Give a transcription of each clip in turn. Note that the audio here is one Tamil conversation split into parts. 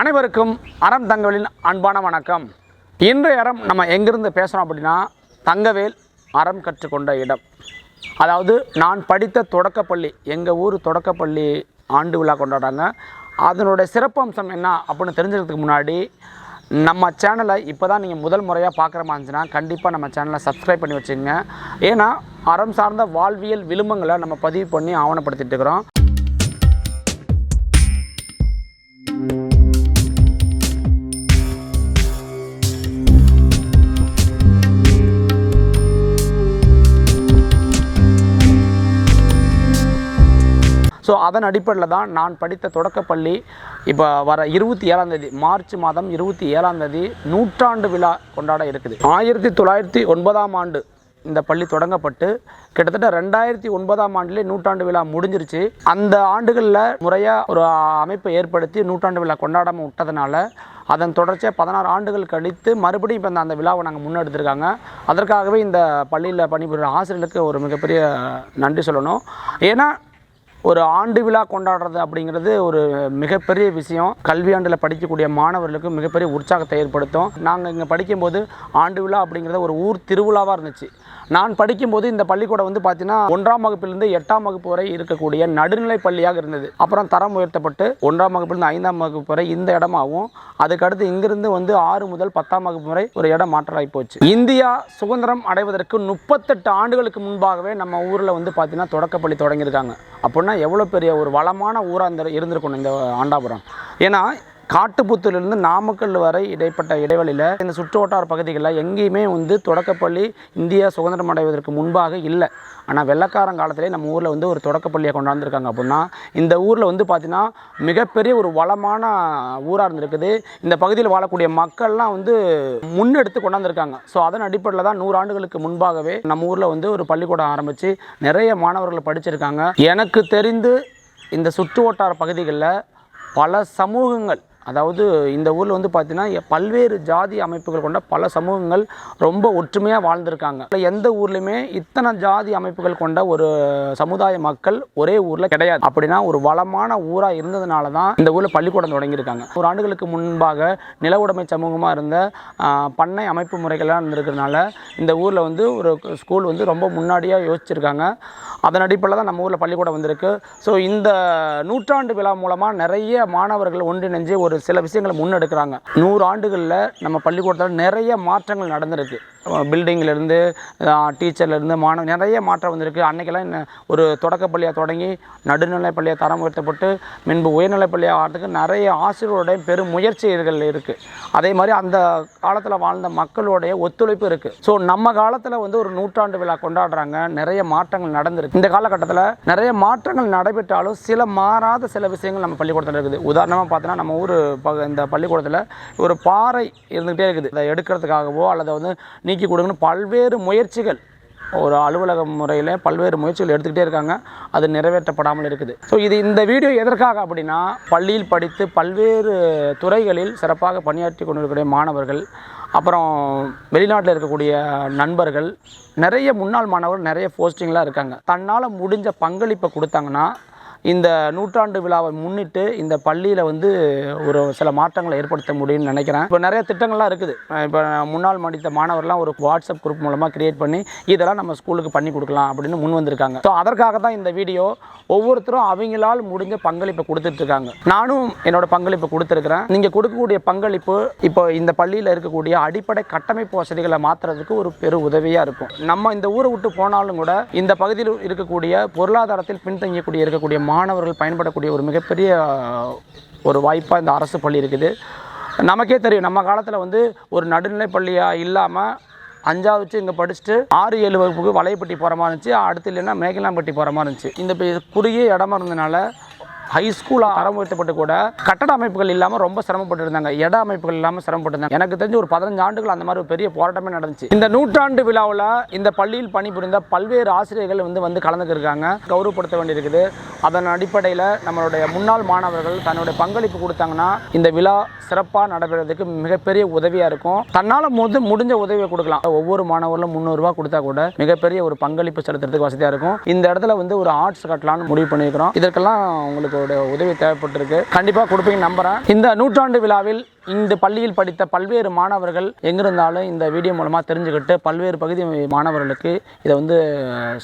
அனைவருக்கும் அறம் தங்கவேலின் அன்பான வணக்கம். இன்றைய அறம் நம்ம எங்கிருந்து பேசுகிறோம் அப்படின்னா தங்கவேல் அறம் கற்றுக்கொண்ட இடம். அதாவது நான் படித்த தொடக்கப்பள்ளி எங்கள் ஊர் தொடக்கப்பள்ளி ஆண்டு விழா கொண்டாடுறாங்க. அதனுடைய சிறப்பம்சம் என்ன அப்படின்னு தெரிஞ்சுக்கிறதுக்கு முன்னாடி நம்ம சேனலை இப்போ தான் நீங்கள் முதல் முறையாக பார்க்குற மாதிரிச்சுன்னா இருந்துச்சுன்னா கண்டிப்பாக நம்ம சேனலை சப்ஸ்கிரைப் பண்ணி வச்சுங்க ஏன்னா அறம் சார்ந்த வாழ்வியல் விளிம்பங்களை நம்ம பதிவு பண்ணி ஆவணப்படுத்திட்டு இருக்கிறோம். ஸோ அதன் அடிப்படையில் தான் நான் படித்த தொடக்கப்பள்ளி இப்போ வர இருபத்தி ஏழாந்தேதி மார்ச் மாதம் இருபத்தி ஏழாந்தேதி நூற்றாண்டு விழா கொண்டாட இருக்குது. ஆயிரத்தி தொள்ளாயிரத்தி ஒன்பதாம் ஆண்டு இந்த பள்ளி தொடங்கப்பட்டு கிட்டத்தட்ட ரெண்டாயிரத்தி ஒன்பதாம் ஆண்டுலேயே நூற்றாண்டு விழா முடிஞ்சிருச்சு. அந்த ஆண்டுகளில் முறையாக ஒரு அமைப்பை ஏற்படுத்தி நூற்றாண்டு விழா கொண்டாடாமல் விட்டதுனால அதன் தொடர்ச்சியாக பதினாறு ஆண்டுகள் கழித்து மறுபடியும் இப்போ அந்த விழாவை நாங்கள் முன்னெடுத்திருக்காங்க. அதற்காகவே இந்த பள்ளியில் பணிபுரிகிற ஆசிரியர்களுக்கு ஒரு மிகப்பெரிய நன்றி சொல்லணும். ஏன்னா ஒரு ஆண்டு விழா கொண்டாடுறது அப்படிங்கிறது ஒரு மிகப்பெரிய விஷயம். கல்வியாண்டில் படிக்கக்கூடிய மாணவர்களுக்கு மிகப்பெரிய உற்சாகத்தை ஏற்படுத்தும். நாங்கள் இங்கே படிக்கும்போது ஆண்டு விழா அப்படிங்கிறது ஒரு ஊர் திருவிழாவாக இருந்துச்சு. நான் படிக்கும்போது இந்த பள்ளிக்கூடம் வந்து பார்த்தீங்கன்னா ஒன்றாம் வகுப்பிலிருந்து எட்டாம் வகுப்பு வரை இருக்கக்கூடிய நடுநிலை பள்ளியாக இருந்தது. அப்புறம் தரம் உயர்த்தப்பட்டு ஒன்றாம் வகுப்பிலிருந்து ஐந்தாம் வகுப்பு வரை இந்த இடமாகவும் அதுக்கடுத்து இங்கிருந்து வந்து ஆறு முதல் பத்தாம் வகுப்பு வரை ஒரு இடம் மாற்றலாகி போச்சு. இந்தியா சுதந்திரம் அடைவதற்கு முப்பத்தெட்டு ஆண்டுகளுக்கு முன்பாகவே நம்ம ஊரில் வந்து பார்த்தீங்கன்னா தொடக்கப்பள்ளி தொடங்கியிருக்காங்க. அப்படின்னா எவ்வளோ பெரிய ஒரு வளமான ஊராக இந்த இருந்திருக்கணும் இந்த ஆண்டாபுரம். ஏன்னா காட்டுப்புத்தூர்லேருந்து நாமக்கல் வரை இடைப்பட்ட இடைவெளியில் இந்த சுற்று வட்டார பகுதிகளில் எங்கேயுமே வந்து தொடக்கப்பள்ளி இந்தியா சுதந்திரம் அடைவதற்கு முன்பாக இல்லை. ஆனால் வெள்ளக்காரன் காலத்திலே நம்ம ஊரில் வந்து ஒரு தொடக்கப்பள்ளியை கொண்டாந்துருக்காங்க அப்படின்னா இந்த ஊரில் வந்து பார்த்திங்கன்னா மிகப்பெரிய ஒரு வளமான ஊராக இருந்திருக்குது. இந்த பகுதியில் வாழக்கூடிய மக்கள்லாம் வந்து முன்னெடுத்து கொண்டாந்துருக்காங்க. ஸோ அதன் அடிப்படையில் தான் நூறு ஆண்டுகளுக்கு முன்பாகவே நம்ம ஊரில் வந்து ஒரு பள்ளிக்கூடம் ஆரம்பித்து நிறைய மாணவர்கள் படிச்சிருக்காங்க. எனக்கு தெரிந்து இந்த சுற்று வட்டார பகுதிகளில் பல சமூகங்கள் அதாவது இந்த ஊரில் வந்து பார்த்திங்கன்னா பல்வேறு ஜாதி அமைப்புகள் கொண்ட பல சமூகங்கள் ரொம்ப ஒற்றுமையாக வாழ்ந்திருக்காங்க. எந்த ஊர்லேயுமே இத்தனை ஜாதி அமைப்புகள் கொண்ட ஒரு சமுதாய மக்கள் ஒரே ஊரில் கிடையாது. அப்படின்னா ஒரு வளமான ஊராக இருந்ததுனால தான் இந்த ஊரில் பள்ளிக்கூடம் தொடங்கியிருக்காங்க. ஒரு ஆண்டுகளுக்கு முன்பாக நில உடைமை சமூகமாக இருந்த பண்ணை அமைப்பு முறைகள்லாம் இருந்திருக்கிறதுனால இந்த ஊரில் வந்து ஒரு ஸ்கூல் வந்து ரொம்ப முன்னாடியாக யோசிச்சிருக்காங்க. அதன் அடிப்படையில் தான் நம்ம ஊரில் பள்ளிக்கூடம் வந்திருக்கு. ஸோ இந்த நூற்றாண்டு விழா மூலமாக நிறைய மாணவர்கள் ஒன்றிணைஞ்சு ஒரு சில விஷயங்களை முன்னெடுக்கிறாங்க. நூறு ஆண்டுகளில் நம்ம பள்ளிக்கூடத்தில் நிறைய மாற்றங்கள் நடந்திருக்கு. பில்டிங்லேருந்து டீச்சர்லேருந்து மாணவ நிறைய மாற்றம் வந்திருக்கு. அன்றைக்கெல்லாம் ஒரு தொடக்கப்பள்ளியாக தொடங்கி நடுநிலை பள்ளியாக தரம் உயர்த்தப்பட்டு முன்பு உயர்நிலை பள்ளியாக ஆகிறதுக்கு நிறைய ஆசிரியருடைய பெரும் முயற்சிகள் இருக்குது அதே மாதிரி அந்த காலத்தில் வாழ்ந்த மக்களுடைய ஒத்துழைப்பு இருக்குது ஸோ நம்ம காலத்தில் வந்து ஒரு நூற்றாண்டு விழா கொண்டாடுறாங்க. நிறைய மாற்றங்கள் நடந்திருக்கு. இந்த காலகட்டத்தில் நிறைய மாற்றங்கள் நடைபெற்றாலும் சில மாறாத சில விஷயங்கள் நம்ம பள்ளிக்கூடத்தில் இருக்குது. உதாரணமாக பார்த்தோன்னா நம்ம ஊர் ப- இந்த பள்ளிக்கூடத்தில் ஒரு பாறை இருந்துகிட்டே இருக்குது. அதை எடுக்கிறதுக்காகவோ அல்லது வந்து நீக்கி கொடுங்கன்னு பல்வேறு முயற்சிகள். ஒரு அலுவலக முறையில் பல்வேறு முயற்சிகள் எடுத்துக்கிட்டே இருக்காங்க. அது நிறைவேற்றப்படாமல் இருக்குது. ஸோ இது இந்த வீடியோ எதற்காக அப்படின்னா பள்ளியில் படித்து பல்வேறு துறைகளில் சிறப்பாக பணியாற்றி கொண்டிருக்கக்கூடிய மாணவர்கள் அப்புறம் வெளிநாட்டில் இருக்கக்கூடிய நண்பர்கள் நிறைய முன்னாள் மாணவர்கள் நிறைய போஸ்டிங்லாம் இருக்காங்க. தன்னால் முடிஞ்ச பங்களிப்பை கொடுத்தாங்கன்னா இந்த நூற்றாண்டு விழாவை முன்னிட்டு இந்த பள்ளியில் வந்து ஒரு சில மாற்றங்களை ஏற்படுத்த முடியும்னு நினைக்கிறேன். இப்போ நிறைய திட்டங்கள்லாம் இருக்குது. இப்போ முன்னாள் மடித்த மாணவர்லாம் ஒரு வாட்ஸ்அப் குரூப் மூலமாக கிரியேட் பண்ணி இதெல்லாம் நம்ம ஸ்கூலுக்கு பண்ணி கொடுக்கலாம் அப்படின்னு முன் வந்திருக்காங்க. ஸோ அதற்காக தான் இந்த வீடியோ ஒவ்வொருத்தரும் அவங்களால் முடிஞ்ச பங்களிப்பை கொடுத்துட்டு இருக்காங்க. நானும் என்னோட பங்களிப்பை கொடுத்துருக்குறேன். நீங்கள் கொடுக்கக்கூடிய பங்களிப்பு இப்போ இந்த பள்ளியில் இருக்கக்கூடிய அடிப்படை கட்டமைப்பு வசதிகளை மாற்றுறதுக்கு ஒரு பெரு உதவியாக இருக்கும். நம்ம இந்த ஊரை விட்டு போனாலும் கூட இந்த பகுதியில் இருக்கக்கூடிய பொருளாதாரத்தில் பின்தங்கியக்கூடிய இருக்கக்கூடிய மாணவர்கள் பயன்படக்கூடிய ஒரு மிகப்பெரிய ஒரு வாய்ப்பாக இந்த அரசு பள்ளி இருக்குது. நமக்கே தெரியும் நம்ம காலத்தில் வந்து ஒரு நடுநிலை பள்ளியாக இல்லாமல் அஞ்சாவது வச்சு இங்கே படிச்சுட்டு ஆறு ஏழு வகுப்புக்கு வலையப்பட்டி போகிற மாதிரி இருந்துச்சு அடுத்து இல்லைன்னா மேகலாம்பட்டி போகிற மாதிரி இருந்துச்சு. இந்த குறுகிய இடமா இருந்தனால ஹை ஸ்கூலாக ஆரம்பிக்கப்பட்டு கூட கட்டட அமைப்புகள் இல்லாமல் ரொம்ப சிரமப்பட்டு இருந்தாங்க இட அமைப்புகள் இல்லாமல் சிரமப்பட்டு இருந்தாங்க எனக்கு தெரிஞ்சு ஒரு பதினஞ்சு ஆண்டுகள் அந்த மாதிரி ஒரு பெரிய போராட்டமே நடந்துச்சு. இந்த நூற்றாண்டு விழாவில் இந்த பள்ளியில் பணிபுரிந்த பல்வேறு ஆசிரியர்கள் வந்து வந்து கலந்துக்கிருக்காங்க. கௌரவப்படுத்த வேண்டியிருக்குது. அதன் அடிப்படையில் நம்மளுடைய முன்னாள் மாணவர்கள் தன்னுடைய பங்களிப்பு கொடுத்தாங்கன்னா இந்த விழா சிறப்பாக நடைபெறதுக்கு மிகப்பெரிய உதவியாக இருக்கும். தன்னால் முது முடிஞ்ச உதவியை கொடுக்கலாம். ஒவ்வொரு மாணவர்களும் முந்நூறுரூவா கொடுத்தா கூட மிகப்பெரிய ஒரு பங்களிப்பு செலுத்துறதுக்கு வசதியாக இருக்கும். இந்த இடத்துல வந்து ஒரு ஆர்ட்ஸ் கட்டலாம்னு முடிவு பண்ணியிருக்கிறோம். இதற்கெல்லாம் உங்களுக்கு உங்களுடைய உதவி தேவைப்பட்டிருக்கு. கண்டிப்பாக கொடுப்பீங்க நம்புகிறேன் இந்த நூற்றாண்டு விழாவில் இந்த பள்ளியில் படித்த பல்வேறு மாணவர்கள் எங்கிருந்தாலும் இந்த வீடியோ மூலமாக தெரிஞ்சுக்கிட்டு பல்வேறு பகுதி மாணவர்களுக்கு இதை வந்து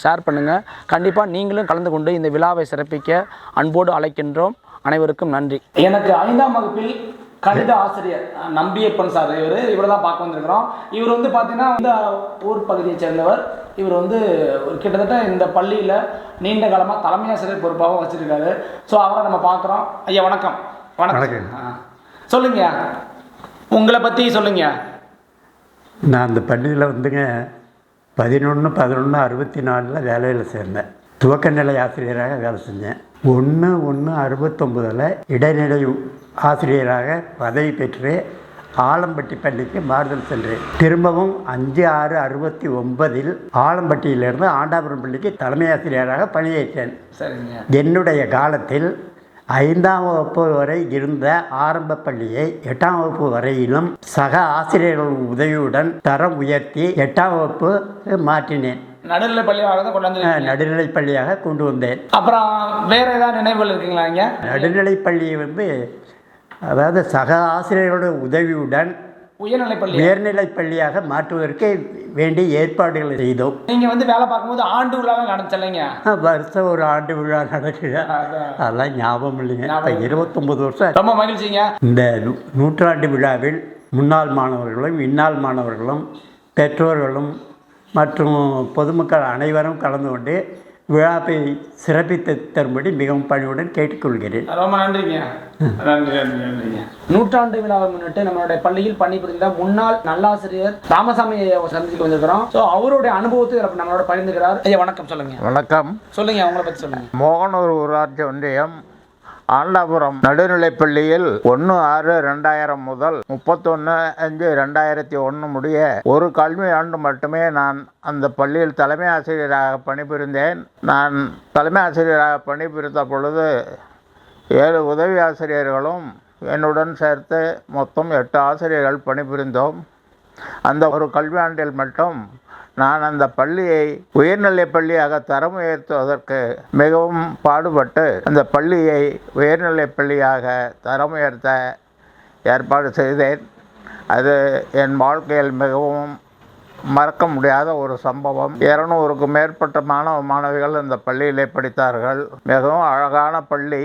ஷேர் பண்ணுங்கள் கண்டிப்பாக நீங்களும் கலந்து கொண்டு இந்த விழாவை சிறப்பிக்க அன்போடு அழைக்கின்றோம். அனைவருக்கும் நன்றி. எனக்கு ஐந்தாம் வகுப்பில் கணித ஆசிரியர் நம்பியப்பன் சார். இவர் இவரை தான் பார்க்க வந்திருக்கிறோம். இவர் வந்து பார்த்தீங்கன்னா இந்த ஊர் பகுதியை சேர்ந்தவர். இவர் வந்து ஒரு கிட்டத்தட்ட இந்த பள்ளியில் நீண்ட காலமாக தலைமை ஆசிரியர் பொறுப்பாகவும் வச்சுருக்காரு. ஸோ அவரை நம்ம பார்க்குறோம். ஐயா வணக்கம். வணக்கம். சொல்லுங்க. உங்களை பற்றி சொல்லுங்க. நான் அந்த பள்ளியில் வந்துங்க பதினொன்று பதினொன்று அறுபத்தி நாலில் வேலையில் சேர்ந்தேன். துவக்க நிலை ஆசிரியராக வேலை செஞ்சேன். ஒன்று ஒன்று அறுபத்தொம்பதில் இடைநிலை ஆசிரியராக பதவி பெற்று ஆலம்பட்டி பள்ளிக்கு மாறுதல் சென்றேன். திரும்பவும் அஞ்சு ஆறு அறுபத்தி ஒன்பதில் ஆலம்பட்டியிலிருந்து ஆண்டாபுரம் பள்ளிக்கு தலைமை ஆசிரியராக பணியேற்றேன். சரிங்க. என்னுடைய காலத்தில் ஐந்தாம் வகுப்பு வரை இருந்த ஆரம்ப பள்ளியை எட்டாம் வகுப்பு வரையிலும் சக ஆசிரியர்கள் உதவியுடன் தரம் உயர்த்தி எட்டாம் வகுப்பு மாற்றினேன். நடுநிலை பள்ளியாக தான் கொண்டு வந்து நடுநிலை பள்ளியாக கொண்டு வந்தேன். அப்புறம் வேற ஏதாவது நினைவுகள் இருக்குங்களா இங்க? நடுநிலை பள்ளி வந்து அதாவது சக ஆசிரியர்களுடைய உதவியுடன் உயர்நிலை பள்ளி உயர்நிலை பள்ளியாக மாற்றுவதற்கு வேண்டிய ஏற்பாடுகளை செய்தோம். நீங்க வந்து வேலை பார்க்கும்போது ஆண்டு விழாவை நடத்தலைங்க வருஷம் ஒரு ஆண்டு விழா நடக்குது. அதெல்லாம் ஞாபகம் இல்லைங்க. இப்போ இருபத்தொம்பது வருஷம் ரொம்ப மகிழ்ச்சிங்க. இந்த நூற்றாண்டு விழாவில் முன்னாள் மாணவர்களும் இந்நாள் மாணவர்களும் பெற்றோர்களும் மற்றும் பொதுமக்கள் அனைவரும் கலந்து கொண்டு விழாவை சிறப்பித்து தரும்படி மிகவும் பணிவுடன் கேட்டுக்கொள்கிறேன். ரொம்ப நன்றிங்க. நன்றி நன்றி நன்றிங்க. நூற்றாண்டு விழாவை முன்னிட்டு நம்மளுடைய பள்ளியில் பணிபுரிந்த முன்னாள் நல்லாசிரியர் ராமசாமி சந்திக்கு வந்திருக்கிறோம் ஸோ அவருடைய அனுபவத்தை நம்மளோட பகிர்ந்துக்கிறார். ஐயா வணக்கம் சொல்லுங்க. வணக்கம். சொல்லுங்க அவங்கள பத்தி சொல்லுங்க. மோகனூர் ஊராட்சி ஒன்றியம் ஆண்டாபுரம் நடுநிலைப்பள்ளியில் ஒன்று ஆறு ரெண்டாயிரம் முதல் முப்பத்தொன்று அஞ்சு ரெண்டாயிரத்தி ஒன்று முடிய ஒரு கல்வி ஆண்டு மட்டுமே நான் அந்த பள்ளியில் தலைமை ஆசிரியராக பணிபுரிந்தேன். நான் தலைமை ஆசிரியராக பணிபுரிந்த பொழுது ஏழு உதவி ஆசிரியர்களும் என்னுடன் சேர்த்து மொத்தம் எட்டு ஆசிரியர்கள் பணிபுரிந்தோம். அந்த ஒரு கல்வியாண்டில் மட்டும் நான் அந்த பள்ளியை உயர்நிலைப் பள்ளியாக தரம் உயர்த்துவதற்கு மிகவும் பாடுபட்டு அந்த பள்ளியை உயர்நிலைப் பள்ளியாக தரம் உயர்த்த ஏற்பாடு செய்தேன். அது என் வாழ்க்கையில் மிகவும் மறக்க முடியாத ஒரு சம்பவம். இருநூறுக்கும் மேற்பட்ட மாணவ மாணவிகள் அந்த பள்ளியிலே படித்தார்கள். மிகவும் அழகான பள்ளி.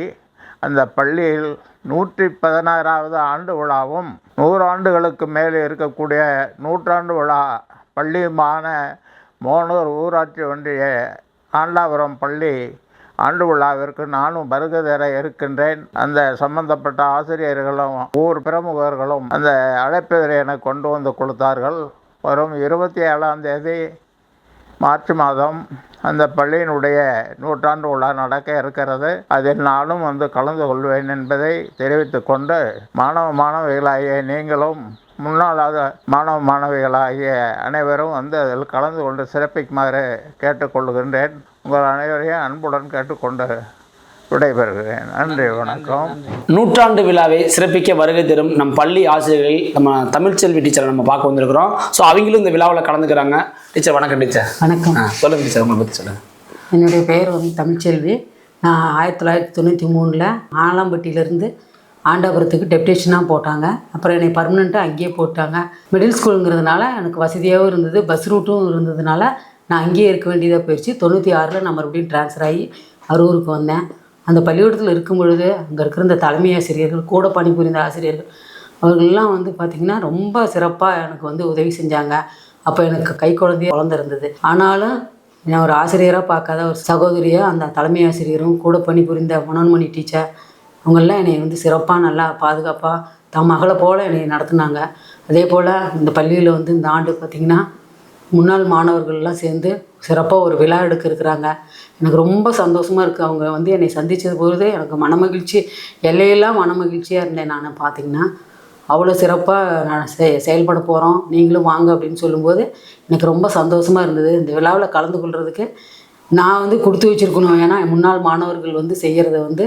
அந்த பள்ளியில் நூற்றி பதினாறாவது ஆண்டு விழாவும் நூறாண்டுகளுக்கு மேலே இருக்கக்கூடிய நூற்றாண்டு விழா பள்ளியுமான மோனூர் ஊராட்சி ஒன்றிய ஆண்டாபுரம் பள்ளி ஆண்டு விழாவிற்கு நானும் வருகை தர இருக்கின்றேன். அந்த சம்பந்தப்பட்ட ஆசிரியர்களும் ஊர் பிரமுகர்களும் அந்த அழைப்பதில் எனக்கு கொண்டு வந்து கொடுத்தார்கள். வரும் இருபத்தி ஏழாம் தேதி மார்ச் மாதம் அந்த பள்ளியினுடைய நூற்றாண்டு விழா நடக்க இருக்கிறது. அதில் நானும் வந்து கலந்து கொள்வேன் என்பதை தெரிவித்துக்கொண்டு மாணவ மாணவிகளாகிய நீங்களும் முன்னாளாக மாணவ மாணவிகளாகிய அனைவரும் வந்து அதில் கலந்து கொண்டு சிறப்பிக்குமாறு கேட்டுக்கொள்கின்றேன். உங்கள் அனைவரையும் அன்புடன் கேட்டுக்கொண்டு விடைபெறுகிறேன். நன்றி வணக்கம். நூற்றாண்டு விழாவை சிறப்பிக்க வருகை தரும் நம் பள்ளி ஆசிரியர்கள் நம்ம தமிழ்ச்செல்வி டீச்சரை நம்ம பார்க்க வந்திருக்கிறோம். ஸோ அவங்களும் இந்த விழாவில் கலந்துக்கிறாங்க. டீச்சர் வணக்கம் டீச்சர். வணக்கம். ஆ சொல்லுங்க டீச்சர் உங்களை பற்றி சொல்லுங்கள் என்னுடைய பெயர் வந்து தமிழ்ச்செல்வி நான் ஆயிரத்தி தொள்ளாயிரத்தி தொண்ணூற்றி மூணில் ஆலாம்பட்டியிலேருந்து ஆண்டாபுரத்துக்கு டெப்டேஷனாக போட்டாங்க. அப்புறம் என்னை பர்மனெண்ட்டாக அங்கேயே போட்டாங்க. மிடில் ஸ்கூலுங்கிறதுனால எனக்கு வசதியாகவும் இருந்தது பஸ் ரூட்டும் இருந்ததுனால நான் அங்கேயே இருக்க வேண்டியதாக போயிடுச்சு தொண்ணூற்றி ஆறில் நான் மறுபடியும் ட்ரான்ஸ்ஃபர் ஆகி அரூருக்கு வந்தேன். அந்த பள்ளிக்கூடத்தில் இருக்கும் பொழுது அங்கே இருக்கிற இந்த தலைமை ஆசிரியர்கள் கூட பணிபுரிந்த ஆசிரியர்கள் அவர்கள்லாம் வந்து பார்த்திங்கன்னா ரொம்ப சிறப்பாக எனக்கு வந்து உதவி செஞ்சாங்க. அப்போ எனக்கு கை குழந்தைய குழந்த இருந்தது ஆனாலும் நான் ஒரு ஆசிரியராக பார்க்காத ஒரு சகோதரியாக அந்த தலைமை ஆசிரியரும் கூட பணிபுரிந்த மனோன்மணி டீச்சர் அவங்கெல்லாம் என்னை வந்து சிறப்பாக நல்லா பாதுகாப்பாக தம் மகளை போல் என்னை நடத்துனாங்க. அதே போல் இந்த பள்ளியில் வந்து இந்த ஆண்டு பார்த்திங்கன்னா முன்னாள் மாணவர்கள்லாம் சேர்ந்து சிறப்பாக ஒரு விழா எடுக்க இருக்கிறாங்க. எனக்கு ரொம்ப சந்தோஷமாக இருக்குது அவங்க வந்து என்னை சந்தித்தது பொழுது எனக்கு மனமகிழ்ச்சி எல்லையெல்லாம் மனமகிழ்ச்சியாக இருந்தேன் நான் பார்த்திங்கன்னா அவ்வளோ சிறப்பாக நான் செ செயல்பட போகிறோம் நீங்களும் வாங்க அப்படின்னு சொல்லும்போது எனக்கு ரொம்ப சந்தோஷமாக இருந்தது. இந்த விழாவில் கலந்து கொள்கிறதுக்கு நான் வந்து கொடுத்து வச்சுருக்கணும். ஏன்னா முன்னாள் மாணவர்கள் வந்து செய்கிறத வந்து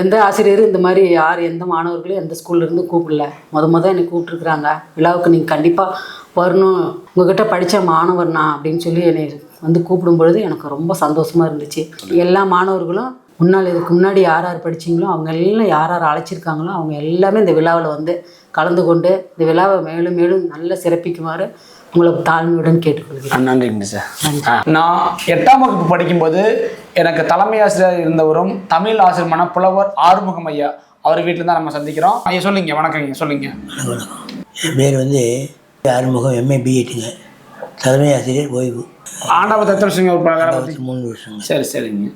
எந்த ஆசிரியரும் இந்த மாதிரி யார் எந்த மாணவர்களும் எந்த ஸ்கூல்லேருந்து கூப்பிடல. முத முத என்னை கூப்பிட்ருக்குறாங்க விழாவுக்கு நீங்கள் கண்டிப்பாக வரணும். உங்ககிட்ட படித்த மாணவர் நான் அப்படின்னு சொல்லி என்னை வந்து கூப்பிடும் பொழுது எனக்கு ரொம்ப சந்தோஷமாக இருந்துச்சு. எல்லா மாணவர்களும் முன்னால் இதுக்கு முன்னாடி யார் யார் படிச்சீங்களோ அவங்க எல்லாம் யார் யார் அழைச்சிருக்காங்களோ அவங்க எல்லாமே இந்த விழாவில் வந்து கலந்து கொண்டு இந்த விழாவை மேலும் மேலும் நல்ல சிறப்பிக்குமாறு உங்களை தாழ்மையுடன் கேட்டுக்கொள்கிறேன். நன்றிங்க சார். நான் எட்டாம் வகுப்பு படிக்கும்போது எனக்கு தலைமை ஆசிரியர் இருந்தவரும் தமிழ் ஆசிரியமான புலவர் ஆறுமுகம் ஐயா அவர் வீட்டில் தான் நம்ம சந்திக்கிறோம். ஐயா சொல்லுங்க வணக்கங்க சொல்லுங்க. வணக்கம் என் பேர் வந்து ஆறுமுகம் எம்ஏ பிஎட்டுங்க தலைமை ஆசிரியர் ஓய்வு. ஆண்டாவது எத்தனை வருஷங்க ஒரு பலகாரம் மூணு வருஷங்க. சரி சரிங்க.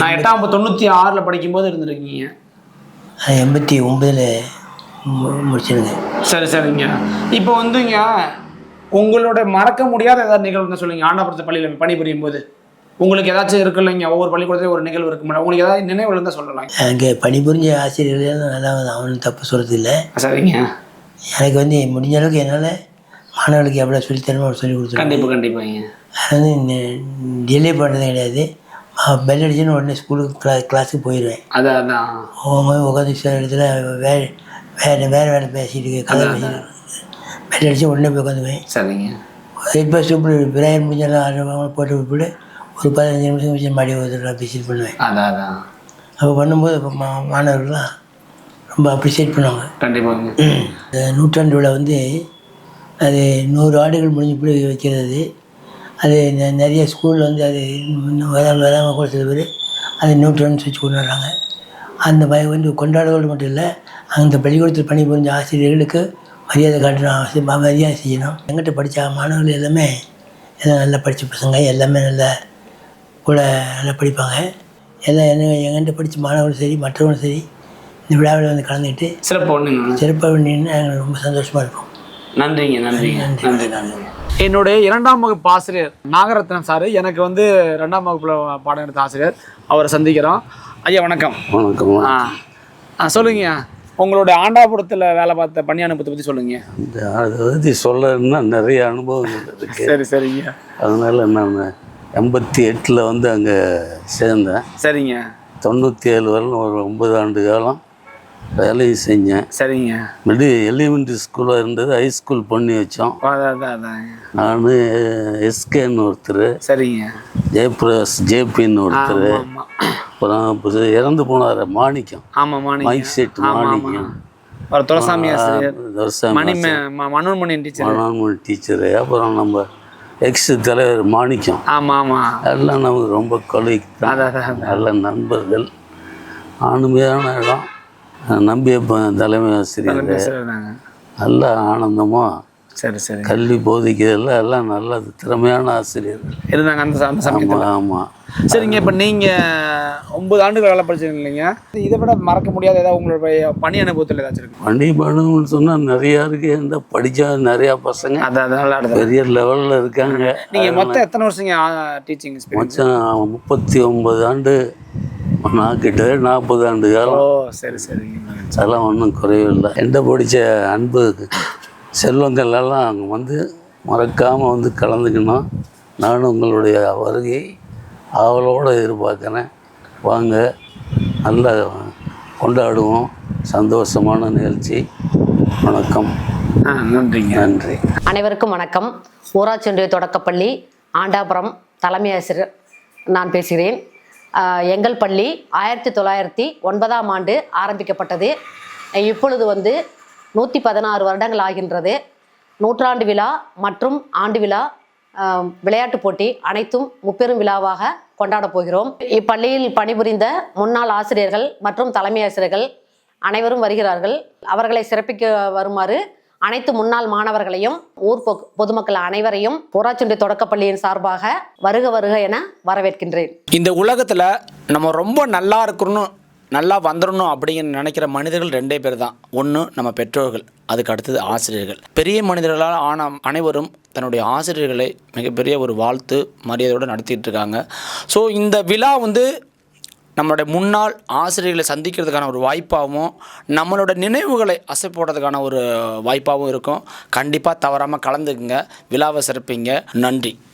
நான் எட்டாம் தொண்ணூற்றி ஆறில் படிக்கும்போது இருந்திருக்கீங்க. நான் எண்பத்தி ஒம்பதில் முடிச்சிருங்க சரி சரிங்க. இப்போ வந்துங்க உங்களோட மறக்க முடியாத ஏதாவது நிகழ்வு இருந்தா சொல்லுங்க. ஆண்டாபுரத்து பள்ளியில் பணிபுரியும் போது. உங்களுக்கு ஏதாச்சும் இருக்கு இல்லைங்க? ஒவ்வொரு பள்ளிக்கூடத்தையும் ஒரு நிகழ்வு இருக்கு மேடம். உங்களுக்கு ஏதாவது நினைவு இருந்தால் சொல்லலாம். அங்கே பணிபுரிஞ்ச ஆசிரியர்கள் நல்லா அவனும் தப்பு சொல்கிறது இல்லை சரிங்க. எனக்கு வந்து முடிஞ்ச அளவுக்கு என்னால் மாணவர்களுக்கு எவ்வளோ சொல்லித்தரமோ சொல்லி கொடுத்துருவேன் கண்டிப்பாக கண்டிப்பாங்க. அது வந்து டிலே பண்ணுறது கிடையாது. பெல் அடிச்சுன்னு உடனே ஸ்கூலுக்கு கிளா கிளாஸுக்கு போயிடுவேன் அதான் போகும்போது உட்காந்து சில இடத்துல வே வேறு வேறு வேலை பேசிட்டு கதை பேசிட்டு பெல் அடித்து உடனே போய் உட்காந்துவேன் சரிங்க. இப்போ சூப்பர் பிரேயர் முடிஞ்சாலும் ஆறு போட்டு விட்டுவிட்டு ஒரு பதினஞ்சு நிமிஷம் வச்சு மடி ஒரு விசிட் பண்ணுவேன். அதான் அதான் அப்போ பண்ணும்போது இப்போ மா மாணவர்கள்லாம் ரொம்ப அப்ரிஷியேட் பண்ணுவாங்க. கண்டிப்பாங்க. இந்த நூற்றாண்டு விழா வந்து அது நூறு ஆண்டுகள் முடிஞ்சு போய் வைக்கிறது. அது நிறைய ஸ்கூலில் வந்து அது வராமல் வராமல் கூட சில பேர் அது நூற்றாண்டு வச்சு கொண்டாடுறாங்க அந்த பய வந்து கொண்டாடுவது மட்டும் இல்லை அந்த பள்ளிக்கூடத்தில் பணிபுரிஞ்ச ஆசிரியர்களுக்கு மரியாதை காட்டணும் மரியாதை செய்யணும். எங்கிட்ட படித்த மாணவர்கள் எல்லாமே எல்லாம் நல்லா படித்த பசங்க எல்லாமே நல்லா கூட நல்லா படிப்பாங்க. எல்லாம் என்ன எங்கிட்ட படித்த மாணவர்களும் சரி மற்றவங்களும் சரி இந்த விழாவில் வந்து கலந்துக்கிட்டு சிறப்பு ஒன்றுங்க சிறப்பாக பண்ணின்னு நாங்கள் ரொம்ப சந்தோஷமாக இருப்போம் நன்றிங்க நன்றிங்க. நன்றி. நன்றி. என்னுடைய இரண்டாம் வகுப்பு ஆசிரியர் நாகரத்னம் சார் எனக்கு வந்து ரெண்டாம் வகுப்புல பாடம் எடுத்த ஆசிரியர். அவரை சந்திக்கிறோம். ஐயா வணக்கம். வணக்கம். ஆ ஆ சொல்லுங்க உங்களுடைய ஆண்டாபுரத்தில் வேலை பார்த்த பணி அனுபவத்தை பற்றி சொல்லுங்க அதை பற்றி சொல்லணும்னா நிறைய அனுபவங்கள் இருக்குது சரி சரிங்க அதனால் நான் எண்பத்தி எட்டில் வந்து அங்கே சேர்ந்தேன். சரிங்க தொண்ணூற்றி ஏழு வரலும் ஒரு ஒன்பது ஆண்டு காலம் வேலையும் செஞ்சேன். சரிங்க. மிடி எலிமெண்ட்ரி ஸ்கூலாக இருந்தது ஹை ஸ்கூல் பண்ணி வச்சோம். நான் எஸ்கேன்னு ஒருத்தர் சரிங்க. ஜெயபிரகாஷ் ஜேபின்னு ஒருத்தர். அப்புறம் இறந்து போனார் மாணிக்கம். ஆமாம் மாணிக்கம். Mike set Manickam. தர்சாமி மணி மனோன்மணி டீச்சர். மனோன்மணி டீச்சரு. அப்புறம் நம்ம எக்ஸ் தலைவர் மாணிக்கம். ஆமாம் ஆமாம் எல்லாம் நமக்கு ரொம்ப அதான். நல்ல நண்பர்கள். ஆளுமையான இடம். நம்பிய தலைமை ஆசிரியர் நல்ல ஆனந்தமாக சரி சரி. கல்வி போதிக்கிறதுல எல்லாம் நல்ல திறமையான ஆசிரியர்கள் இருந்தாங்க அந்த ச- அந்த சமயத்தில். ஆமாம் சரிங்க இப்போ நீங்கள் ஒன்பது ஆண்டுகள் வேலை படிச்சீங்க இல்லைங்க. இதை விட மறக்க முடியாத ஏதாவது உங்களுடைய பணி அனுபவத்தில் ஏதாச்சும் இருக்கு? பணி பணம்னு சொன்னால் நிறையா இருக்கு. இந்த படித்தா நிறையா பசங்க அது அதனால பெரிய லெவலில் இருக்காங்க. நீங்கள் மொத்தம் எத்தனை வருஷங்க டீச்சிங் மச்சான் முப்பத்தி ஒன்பது ஆண்டு நான் கிட்ட நாற்பது ஆண்டு ஓ காலம் சரி. சரிங்க அதெல்லாம் ஒன்றும் குறைவில்லை. எந்த பிடிச்ச அன்பு செல்வங்கள் எல்லாம் அங்கே வந்து மறக்காமல் வந்து கலந்துக்கணும். நானும் உங்களுடைய வருகை ஆவலோடு எதிர்பார்க்குறேன். வாங்க நல்லா கொண்டாடுவோம். சந்தோஷமான நிகழ்ச்சி. வணக்கம். ஆ நன்றிங்க. நன்றி. அனைவருக்கும் வணக்கம். ஊராட்சி ஒன்றிய தொடக்கப்பள்ளி ஆண்டாபுரம் தலைமை ஆசிரியர் நான் பேசுகிறேன். எங்கள் பள்ளி ஆயிரத்தி தொள்ளாயிரத்தி ஒன்பதாம் ஆண்டு ஆரம்பிக்கப்பட்டது. இப்பொழுது வந்து நூற்றி பதினாறு வருடங்கள் ஆகின்றது. நூற்றாண்டு விழா மற்றும் ஆண்டு விழா விளையாட்டுப் போட்டி அனைத்தும் முப்பெரும் விழாவாக கொண்டாடப் போகிறோம். இப்பள்ளியில் பணிபுரிந்த முன்னாள் ஆசிரியர்கள் மற்றும் தலைமை ஆசிரியர்கள் அனைவரும் வருகிறார்கள். அவர்களை சிறப்பிக்க வருமாறு அனைத்து முன்னாள் மாணவர்களையும் ஊர் பொதுமக்கள் அனைவரையும் ஊராட்சி தொடக்கப்பள்ளியின் சார்பாக வருக வருக என வரவேற்கின்றேன். இந்த உலகத்தில் நம்ம ரொம்ப நல்லா இருக்கணும் நல்லா வந்துடணும் அப்படின்னு நினைக்கிற மனிதர்கள் ரெண்டே பேர் தான். ஒன்று நம்ம பெற்றோர்கள் அதுக்கு அடுத்தது ஆசிரியர்கள். பெரிய மனிதர்களால் ஆன அனைவரும் தன்னுடைய ஆசிரியர்களை மிகப்பெரிய ஒரு வாழ்த்து மரியாதையோடு நடத்திட்டு இருக்காங்க. ஸோ இந்த விழா வந்து நம்மளுடைய முன்னாள் ஆசிரியர்களை சந்திக்கிறதுக்கான ஒரு வாய்ப்பாகவும் நம்மளோட நினைவுகளை அசை போடுறதுக்கான ஒரு வாய்ப்பாகவும் இருக்கும். கண்டிப்பாக தவறாமல் கலந்துக்குங்க. விழாவை சிறப்பிங்க. நன்றி.